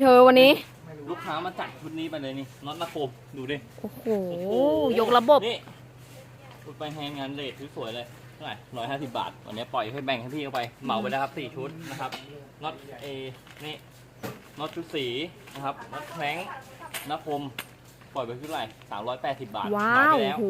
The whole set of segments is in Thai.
เธอวันนี้ ลูกค้ามาจัดชุดนี้ไปเลยนี่น็อตนาโคมดูดิโอ้โห ยกระบบ นี่ชุดไปแฮนด์งานเลทสวยๆเลยเท่าไหร่ร้อยห้าสิบบาท วันนี้ปล่อยให้แบ่งให้พี่เอาไป เหมาไปนะครับสี่ชุดนะครับน็อตเอนี่น็อตชุดสีนะครับน็อตแคร้งนาคมปล่อยไปเท่าไหร่สามร้อยแปดสิบบาทว้าเหมว ไปโอ้แล้ว โห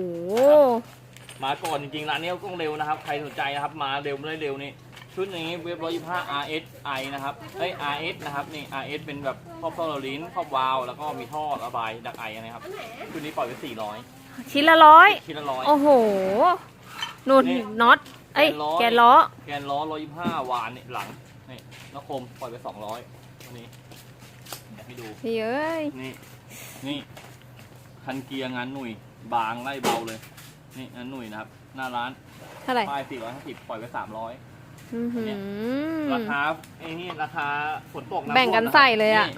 มาก่อนจริงๆร้านนี้ก็ต้องเร็วนะครับ ใครสนใจนะครับ มาเร็วไม่ได้เร็วนี่ ชุดนี้เว็บร้อยยี่ห้า RSI นะครับเอ้ย RS นะครับนี่ RS เป็นแบบครอบโซลารินครอบวาล์วแล้วก็มีท่อระบายดักไอนะครับชุดนี้ปล่อยไปสี่ร้อยชิ้นละร้อยชิ้นละร้อย โอ้โหนุ่นนี่ น็อตเอ้ยแกแกนนล้ล้ออแกนล้อร้อยยี่ห้าวานนี่หลังนี่นคมปล่อยไปสองร้อยวันนี้อยากให้ดูพี่เอ้ยนี่นี่คันเกียร์งานหนุ่ยบางไล่เบาเลย นี่งานหนุ่ยนะครับหน้าร้านเท่าไหร่ป้ายสี่ร้อยห้าสิบปล่อยไปสามร้อย อื้อหือ ราคาไอ้นี่ราคาฝนตกำแบ่งกันท่วมะใส่เลยอะ นี่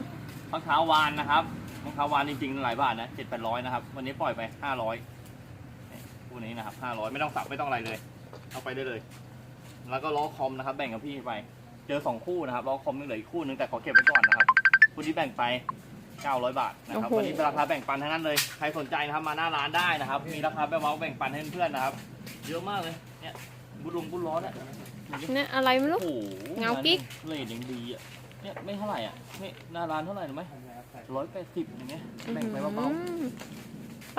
รองเท้าวานนะครับรองเท้าวานจริงๆหลายบาทนะเจ็ดแปดร้อยนะครับ วันนี้ปล่อยไปห้าร้อยคู่นี้นะครับห้าร้อยไม่ต้องสับไม่ต้องอะไรเลย เอาไปได้เลย แล้วก็ล้อคอมนะครับ แบ่งกับพี่ไป เจอสองคู่นะครับล้อคอมยังเหลืออีกคู่นึงแต่ขอเก็บไว้ก่อนนะครับคู่ที่แบ่งไป900บาทนะครับโอ้โห วันนี้เป็นราคาแบ่งปันทั้งนั้นเลยใครสนใจนะครับมาหน้าร้านได้นะครับ มีราคาแบ่งเบาแบ่งปันให้เพื่อนๆนะครับ เยอะมากเลยเนี่ย บุรุงบุญร้อนเนี่ยเนี่ยอะไรไม่รู้ โอ้โหเงากิ๊ก เลทยังดีอะ เนี่ยไม่เท่าไหร่อะนี่หน้าร้านเท่าไหร่หรือไหมร้อยแปดสิบอย่างเงี้ยแบ่งไปเบาอื้อหือไ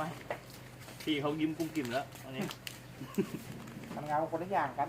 ปๆพี่เขายิ้มกุ้มกิ่มแล้วอันนี้ ทำงานคนละอย่างกัน